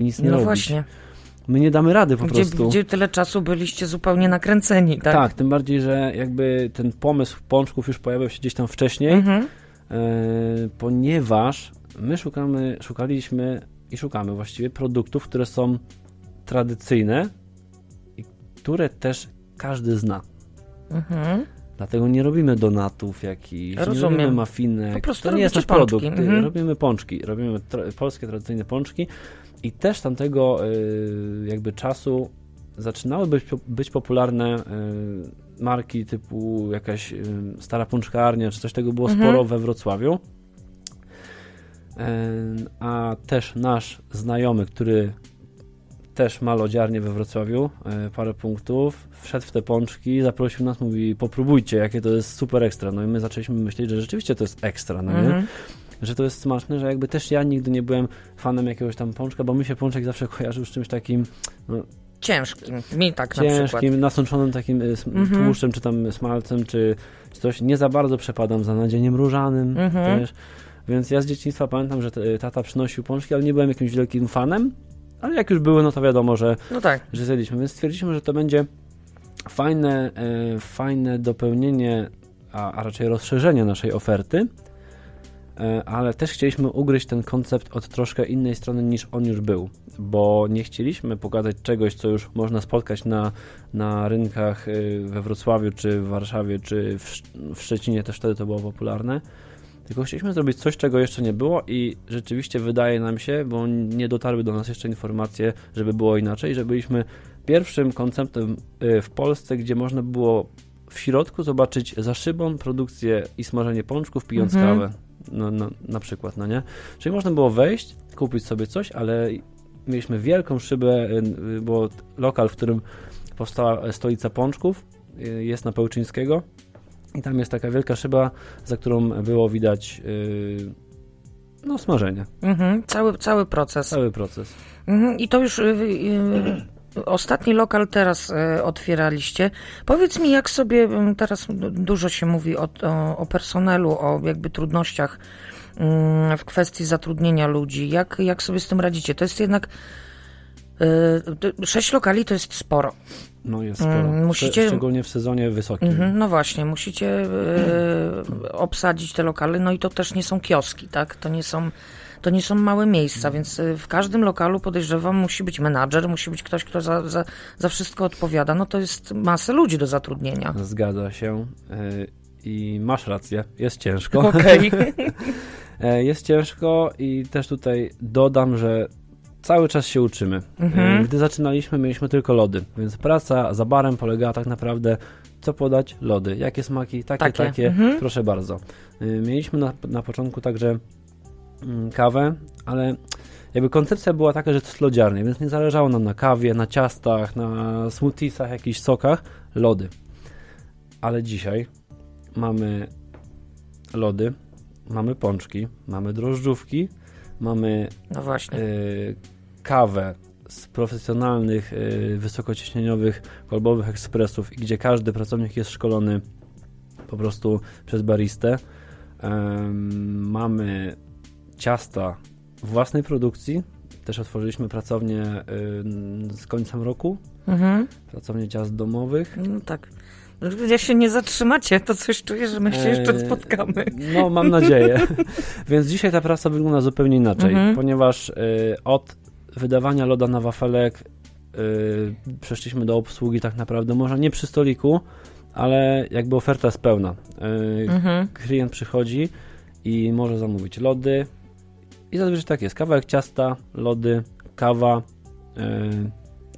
nic nie No robić. właśnie. My nie damy rady po Gdzie, prostu. gdzie tyle czasu byliście zupełnie nakręceni, tak? tak. tym bardziej, że jakby ten pomysł pączków już pojawił się gdzieś tam wcześniej, Mhm. e, ponieważ my szukamy, szukaliśmy i szukamy właściwie produktów, które są tradycyjne i które też każdy zna. Mhm. Dlatego nie robimy donatów jakichś, nie robimy mafinek. To nie jest nasz pączki, produkt. mhm. Robimy pączki, robimy tra- polskie tradycyjne pączki i też tamtego y, jakby czasu zaczynały być, być popularne y, marki typu jakaś y, stara pączkarnia, czy coś tego było Mhm. sporo we Wrocławiu. Y, A też nasz znajomy, który też ma lodziarnię we Wrocławiu, e, parę punktów, wszedł w te pączki, zaprosił nas, mówi popróbujcie, jakie to jest super ekstra. No i my zaczęliśmy myśleć, że rzeczywiście to jest ekstra, no nie? Mhm. Że to jest smaczne, że jakby też ja nigdy nie byłem fanem jakiegoś tam pączka, bo mi się pączek zawsze kojarzył z czymś takim Ciężkim. Mi tak na przykład. ciężkim, nasączonym takim sm- Mhm. tłuszczem, czy tam smalcem, czy, czy coś. Nie za bardzo przepadam za nadzieniem różanym Mhm. też. Więc ja z dzieciństwa pamiętam, że tata przynosił pączki, ale nie byłem jakimś wielkim fanem. Ale jak już były, no to wiadomo, że No tak. że zjedliśmy, więc stwierdziliśmy, że to będzie fajne, e, fajne dopełnienie, a, a raczej rozszerzenie naszej oferty, e, ale też chcieliśmy ugryźć ten koncept od troszkę innej strony niż on już był, bo nie chcieliśmy pokazać czegoś, co już można spotkać na, na rynkach e, we Wrocławiu, czy w Warszawie, czy w, w Szczecinie też wtedy to było popularne, tylko chcieliśmy zrobić coś, czego jeszcze nie było i rzeczywiście wydaje nam się, bo nie dotarły do nas jeszcze informacje, żeby było inaczej, że byliśmy pierwszym konceptem y, w Polsce, gdzie można było w środku zobaczyć za szybą produkcję i smażenie pączków, pijąc Mhm. kawę. No, no, na przykład, no nie? Czyli można było wejść, kupić sobie coś, ale mieliśmy wielką szybę, y, y, bo lokal, w którym powstała stolica pączków, jest na Pełczyńskiego i tam jest taka wielka szyba, za którą było widać y, no smażenie, Mhm. Cały, cały proces. cały proces. Mhm. I to już y, y, ostatni lokal teraz y, otwieraliście. Powiedz mi, jak sobie y, teraz du- dużo się mówi o, o, o personelu, o jakby trudnościach w kwestii zatrudnienia ludzi. Jak, jak sobie z tym radzicie? To jest jednak sześć lokali to jest sporo. No jest Mm, sporo. musicie- Szcz- Szczególnie w sezonie wysokim. Mhm, no właśnie, musicie y, obsadzić te lokale, no i to też nie są kioski, tak? To nie są, to nie są małe miejsca, więc y, w każdym lokalu podejrzewam musi być menadżer, musi być ktoś, kto za, za, za wszystko odpowiada. No to jest masę ludzi do zatrudnienia. Zgadza się. y, I masz rację, jest ciężko. Okej. E, Jest ciężko i też tutaj dodam, że cały czas się uczymy. Mhm. E, Gdy zaczynaliśmy, mieliśmy tylko lody, więc praca za barem polegała tak naprawdę, co podać? Lody. Jakie smaki? Takie, Takie. takie. Mhm. Proszę bardzo. E, Mieliśmy na, na początku także mm, kawę, ale jakby koncepcja była taka, że to jest lodziarnia, więc nie zależało nam na kawie, na ciastach, na smoothiesach, jakichś sokach, lody. Ale dzisiaj mamy lody, mamy pączki, mamy drożdżówki, mamy No właśnie. y, kawę z profesjonalnych, y, wysokociśnieniowych, kolbowych ekspresów, i gdzie każdy pracownik jest szkolony po prostu przez baristę. Mamy ciasta własnej produkcji. Też otworzyliśmy pracownię y, z końcem roku, Mhm. pracownię ciast domowych. No tak. Ja się nie zatrzymacie, to coś czuję, że my się jeszcze spotkamy. No, mam nadzieję. Więc dzisiaj ta praca wygląda zupełnie inaczej, Mhm. ponieważ y, od wydawania loda na wafelek y, przeszliśmy do obsługi tak naprawdę, może nie przy stoliku, ale jakby oferta jest pełna. Y, Mhm. Klient przychodzi i może zamówić lody i zazwyczaj tak jest. Kawałek ciasta, lody, kawa,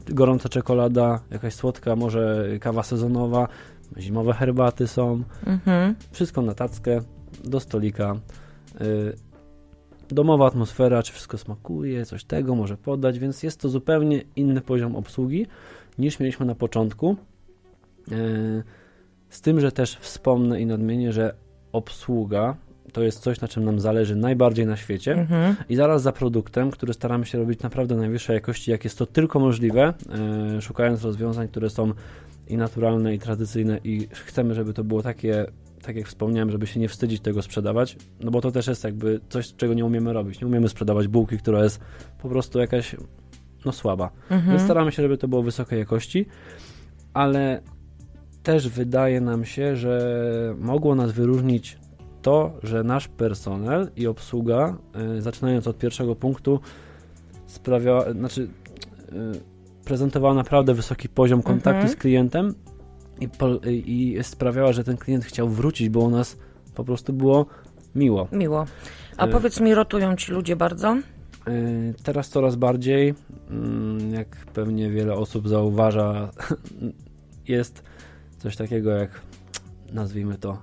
gorąca czekolada, jakaś słodka, może kawa sezonowa, zimowe herbaty są Mhm. wszystko na tackę, do stolika. y, Domowa atmosfera, czy wszystko smakuje, coś tego może podać, więc jest to zupełnie inny poziom obsługi niż mieliśmy na początku. Y, Z tym, że też wspomnę i nadmienię, że obsługa to jest coś, na czym nam zależy najbardziej na świecie. Mhm. I zaraz za produktem, który staramy się robić naprawdę najwyższej jakości, jak jest to tylko możliwe, e, szukając rozwiązań, które są i naturalne, i tradycyjne, i chcemy, żeby to było takie, tak jak wspomniałem, żeby się nie wstydzić tego sprzedawać, no bo to też jest jakby coś, czego nie umiemy robić. Nie umiemy sprzedawać bułki, która jest po prostu jakaś no słaba. Mhm. Więc staramy się, żeby to było wysokiej jakości, ale też wydaje nam się, że mogło nas wyróżnić to, że nasz personel i obsługa, y, zaczynając od pierwszego punktu, sprawiała, znaczy y, prezentowała naprawdę wysoki poziom kontaktu Mhm. z klientem i, po, i sprawiała, że ten klient chciał wrócić, bo u nas po prostu było miło. Miło. A Y, powiedz mi, rotują ci ludzie bardzo? Y, Teraz coraz bardziej, mm, jak pewnie wiele osób zauważa, jest coś takiego jak, nazwijmy to,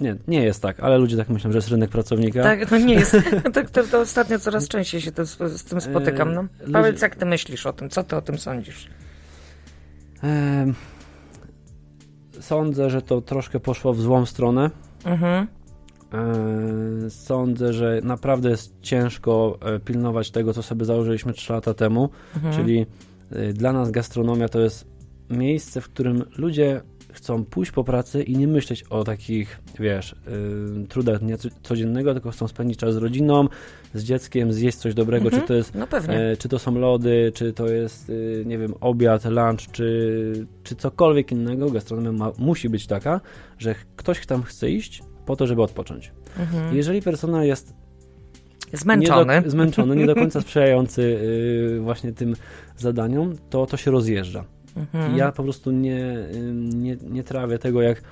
nie, nie jest tak, ale ludzie tak myślą, że jest rynek pracownika. Tak, to nie jest. Tak, to, to ostatnio coraz częściej się to, z, tym spotykam. No. Powiedz, jak ty myślisz o tym? Co ty o tym sądzisz? Sądzę, że to troszkę poszło w złą stronę. Mhm. E, Sądzę, że naprawdę jest ciężko e, pilnować tego, co sobie założyliśmy 3 lata temu. Mhm. Czyli dla nas gastronomia to jest miejsce, w którym ludzie chcą pójść po pracy i nie myśleć o takich, wiesz, y, trudach dnia co- codziennego, tylko chcą spędzić czas z rodziną, z dzieckiem, zjeść coś dobrego, Mhm. czy to jest No. E, czy to są lody, czy to jest, y, nie wiem, obiad, lunch, czy, czy cokolwiek innego. Gastronomia ma, musi być taka, że ktoś tam chce iść po to, żeby odpocząć. Mhm. Jeżeli personel jest Zmęczony. nie do, zmęczony, nie do końca sprzyjający y, właśnie tym zadaniom, to to się rozjeżdża. Mhm. I ja po prostu nie, nie, nie trawię tego, jak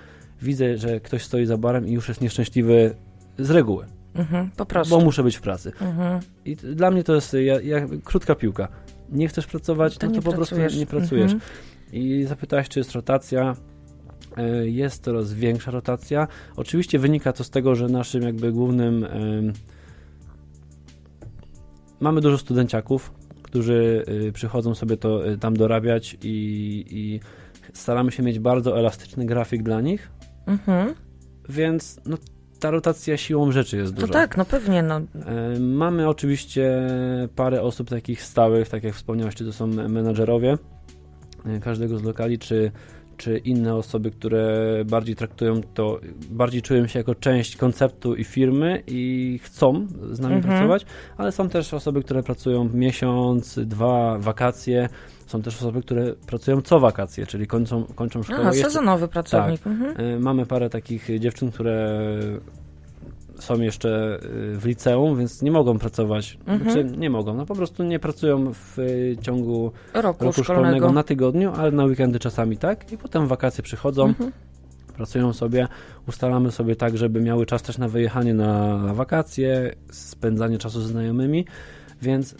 widzę, że ktoś stoi za barem i już jest nieszczęśliwy z reguły, Mhm. Po prostu. bo muszę być w pracy. Mhm. I dla mnie to jest ja, ja, krótka piłka. Nie chcesz pracować, To no to po prostu nie pracujesz. Mhm. I zapytałeś, czy jest rotacja. E, Jest coraz większa rotacja. Oczywiście wynika to z tego, że naszym jakby głównym mamy dużo studenciaków, którzy y, przychodzą sobie to y, tam dorabiać i, i staramy się mieć bardzo elastyczny grafik dla nich, Mhm. więc no, ta rotacja siłą rzeczy jest duża. tak, no pewnie. No. E, Mamy oczywiście parę osób takich stałych, tak jak wspomniałeś, czy to są menadżerowie e, każdego z lokali, czy, czy inne osoby, które bardziej traktują to, bardziej czują się jako część konceptu i firmy i chcą z nami Mhm. pracować, ale są też osoby, które pracują miesiąc, dwa, wakacje. Są też osoby, które pracują co wakacje, czyli kończą, kończą szkołę. A, jeszcze- sezonowy pracownik. Mhm. E, Mamy parę takich dziewczyn, które są jeszcze e, w liceum, więc nie mogą pracować. Mhm. Znaczy, nie mogą, no po prostu nie pracują w e, ciągu Roku, roku szkolnego. szkolnego na tygodniu, ale na weekendy czasami tak. I potem wakacje przychodzą, Mhm. pracują sobie, ustalamy sobie tak, żeby miały czas też na wyjechanie na, wakacje, spędzanie czasu ze znajomymi, więc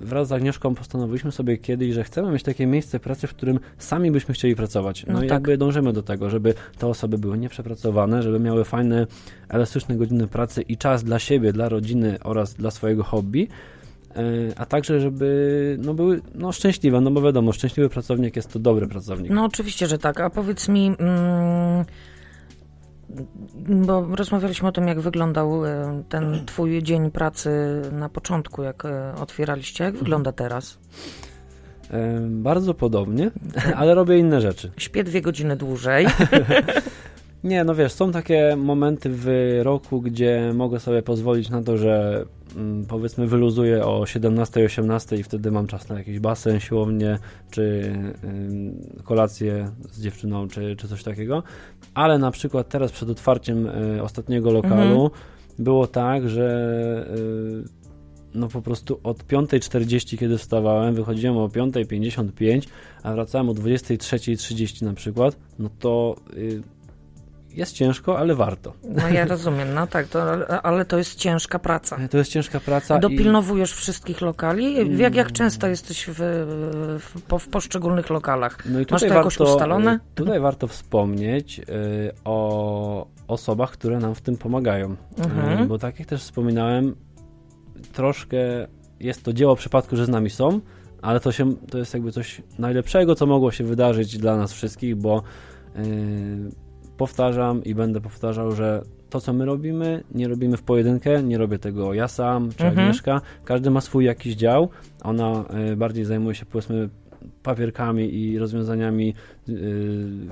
wraz z Agnieszką postanowiliśmy sobie kiedyś, że chcemy mieć takie miejsce pracy, w którym sami byśmy chcieli pracować. No, No i tak. jakby dążymy do tego, żeby te osoby były nieprzepracowane, żeby miały fajne, elastyczne godziny pracy i czas dla siebie, dla rodziny oraz dla swojego hobby. e, A także, żeby no, były no, szczęśliwe, no bo wiadomo, szczęśliwy pracownik jest to dobry pracownik. No oczywiście, że tak. A powiedz mi, mm, bo rozmawialiśmy o tym, jak wyglądał e, ten twój dzień pracy na początku, jak e, otwieraliście. Jak wygląda teraz? E, Bardzo podobnie, ale robię inne rzeczy. Śpię dwie godziny dłużej. Nie, no wiesz, są takie momenty w roku, gdzie mogę sobie pozwolić na to, że mm, powiedzmy wyluzuję o 17-18 i wtedy mam czas na jakiś basen, siłownię, czy kolację z dziewczyną, czy, czy coś takiego. Ale na przykład teraz przed otwarciem y, ostatniego lokalu było tak, że y, no po prostu od 5.40, kiedy wstawałem, wychodziłem o 5.55, a wracałem o 23.30 na przykład, no to y, jest ciężko, ale warto. No ja rozumiem, no tak, to, ale- to jest ciężka praca. To jest ciężka praca. i- Dopilnowujesz wszystkich lokali? Jak, jak często jesteś w, w, w poszczególnych lokalach? No i Masz tutaj to jakoś warto, ustalone? y, Tutaj warto wspomnieć y, o osobach, które nam w tym pomagają. Mhm. Y, Bo tak jak też wspominałem, troszkę jest to dzieło przypadku, że z nami są, ale to, się, to jest jakby coś najlepszego, co mogło się wydarzyć dla nas wszystkich, bo powtarzam i będę powtarzał, że to, co my robimy, nie robimy w pojedynkę, nie robię tego ja sam czy Mhm. Agnieszka. Każdy ma swój jakiś dział. Ona y, bardziej zajmuje się, powiedzmy, papierkami i rozwiązaniami y,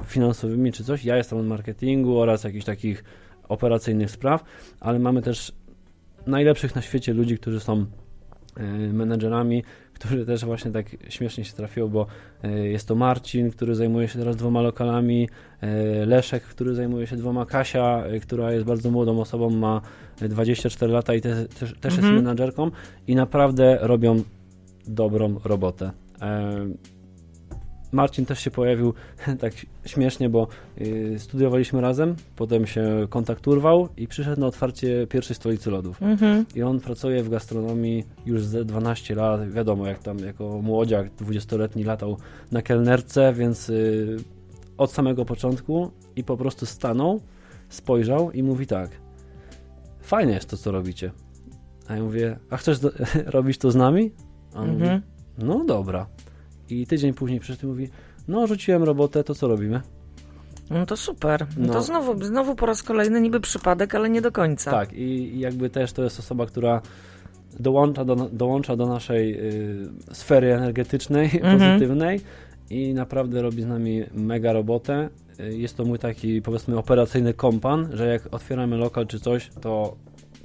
finansowymi czy coś. Ja jestem od marketingu oraz jakichś takich operacyjnych spraw, ale mamy też najlepszych na świecie ludzi, którzy są e, menedżerami, którzy też właśnie tak śmiesznie się trafiło, bo e, jest to Marcin, który zajmuje się teraz dwoma lokalami, e, Leszek, który zajmuje się dwoma, Kasia, e, która jest bardzo młodą osobą, ma 24 lata i te, też, też jest Mhm. menadżerką i naprawdę robią dobrą robotę. Marcin też się pojawił tak śmiesznie, bo y, studiowaliśmy razem, potem się kontakt urwał i przyszedł na otwarcie pierwszej stolicy lodów. Mhm. I on pracuje w gastronomii już ze 12 lat, wiadomo, jak tam jako młodziak 20-letni latał na kelnerce, więc y, od samego początku i po prostu stanął, spojrzał i mówi tak, fajne jest to, co robicie. A ja mówię, a chcesz do, robić to z nami? A on mówi, Mhm. no dobra. I tydzień później przyszedł i mówi, no rzuciłem robotę, to co robimy? No to super. No. No. To znowu, znowu po raz kolejny niby przypadek, ale nie do końca. Tak, i, i jakby też to jest osoba, która dołącza do, dołącza do naszej y, sfery energetycznej, Mhm. pozytywnej i naprawdę robi z nami mega robotę. Y, Jest to mój taki, powiedzmy, operacyjny kompan, że jak otwieramy lokal czy coś, to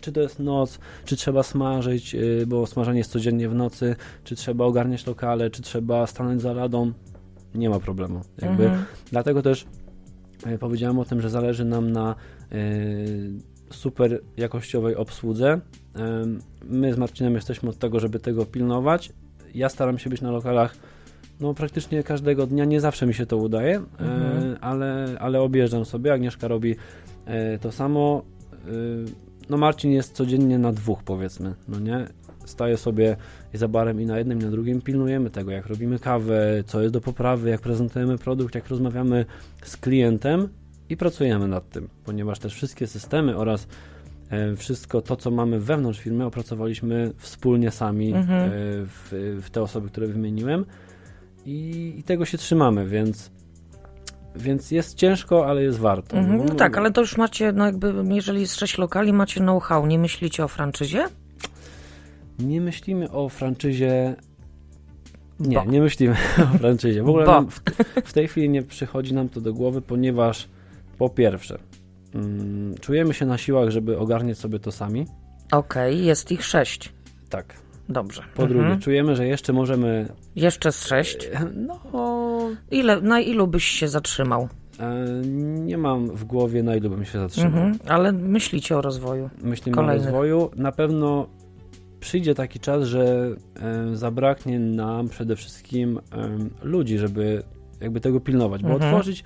czy to jest noc, czy trzeba smażyć, y, bo smażenie jest codziennie w nocy, czy trzeba ogarniać lokale, czy trzeba stanąć za ladą, nie ma problemu. Jakby Mhm. Dlatego też e, powiedziałem o tym, że zależy nam na e, super jakościowej obsłudze. E, My z Marcinem jesteśmy od tego, żeby tego pilnować. Ja staram się być na lokalach no, praktycznie każdego dnia. Nie zawsze mi się to udaje, e, Mhm. ale, ale objeżdżam sobie. Agnieszka robi e, to samo. No Marcin jest codziennie na dwóch powiedzmy, no nie? Staje sobie za barem i na jednym i na drugim pilnujemy tego, jak robimy kawę, co jest do poprawy, jak prezentujemy produkt, jak rozmawiamy z klientem i pracujemy nad tym, ponieważ też wszystkie systemy oraz e, wszystko to, co mamy wewnątrz firmy, opracowaliśmy wspólnie sami Mhm. e, w, w te osoby, które wymieniłem i, i tego się trzymamy, więc, więc jest ciężko, ale jest warto. Mhm. No tak, ale to już macie, no jakby, jeżeli jest sześć lokali, macie know-how, nie myślicie o franczyzie? Nie myślimy o franczyzie. Nie, Bo. nie myślimy o franczyzie. W ogóle w, w tej chwili nie przychodzi nam to do głowy, ponieważ po pierwsze, mm, czujemy się na siłach, żeby ogarniać sobie to sami. Okej, jest ich sześć. Tak. Dobrze. Po Mhm. drugie, czujemy, że jeszcze możemy. Jeszcze z sześć. No. Ile, na ilu byś się zatrzymał? E, nie mam w głowie, na ilu bym się zatrzymał. Mhm. Ale myślicie o rozwoju. Myślimy Kolejnych. o rozwoju. Na pewno przyjdzie taki czas, że e, zabraknie nam przede wszystkim ludzi, żeby jakby tego pilnować, bo Mhm. otworzyć,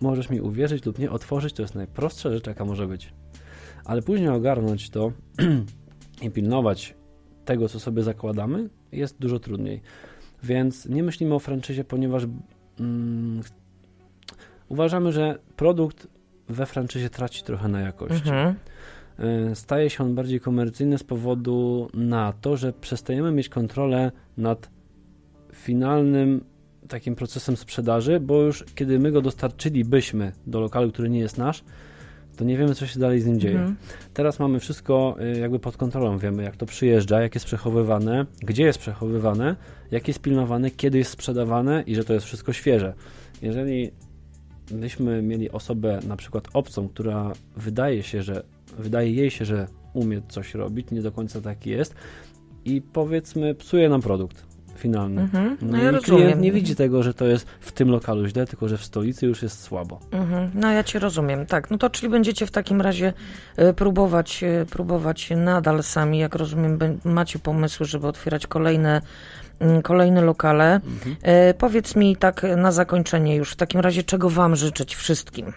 możesz mi uwierzyć lub nie, otworzyć to jest najprostsza rzecz, jaka może być. Ale później ogarnąć to i pilnować tego, co sobie zakładamy, jest dużo trudniej. Więc nie myślimy o franczyzie, ponieważ mm, uważamy, że produkt we franczyzie traci trochę na jakości. Mhm. Y, staje się on bardziej komercyjny z powodu na to, że przestajemy mieć kontrolę nad finalnym takim procesem sprzedaży, bo już kiedy my go dostarczylibyśmy do lokalu, który nie jest nasz, to nie wiemy, co się dalej z nim dzieje. Mhm. Teraz mamy wszystko y, jakby pod kontrolą. Wiemy, jak to przyjeżdża, jak jest przechowywane, gdzie jest przechowywane, jak jest pilnowane, kiedy jest sprzedawane i że to jest wszystko świeże. Jeżeli byśmy mieli osobę na przykład obcą, która wydaje się, że wydaje jej się, że umie coś robić, nie do końca tak jest i powiedzmy psuje nam produkt finalny. Mhm. No No ja i rozumiem. klient nie widzi tego, że to jest w tym lokalu źle, tylko że w stolicy już jest słabo. Mhm. No ja cię rozumiem, tak. No to czyli będziecie w takim razie e, próbować, e, próbować nadal sami, jak rozumiem, macie pomysły, żeby otwierać kolejne, mm, kolejne lokale. Mhm. E, powiedz mi tak na zakończenie już, w takim razie czego wam życzyć wszystkim?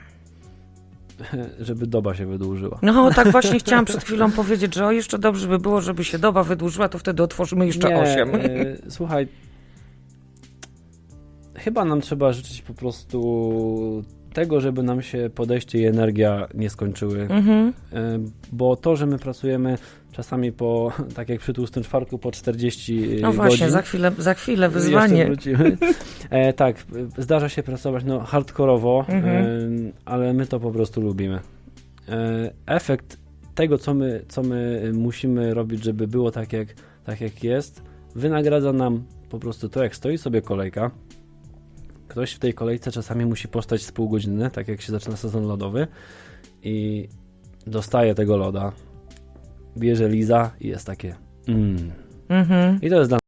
Żeby doba się wydłużyła. No tak właśnie chciałam przed chwilą powiedzieć, że o, jeszcze dobrze by było, żeby się doba wydłużyła, to wtedy otworzymy jeszcze Nie, osiem. e, słuchaj, chyba nam trzeba życzyć po prostu tego, żeby nam się podejście i energia nie skończyły. Mhm. E, Bo to, że my pracujemy czasami po, tak jak przy tłustym czwartku, po 40 No godzin. właśnie, za chwilę, za chwilę wyzwanie. E, tak, e, zdarza się pracować no, hardkorowo, Mhm. e, ale my to po prostu lubimy. E, efekt tego, co my, co my musimy robić, żeby było tak jak, tak, jak jest, wynagradza nam po prostu to, jak stoi sobie kolejka. Ktoś w tej kolejce czasami musi postać z pół godziny, tak jak się zaczyna sezon lodowy i dostaje tego loda, bierze liza i jest takie Mm. Mhm. I to jest dla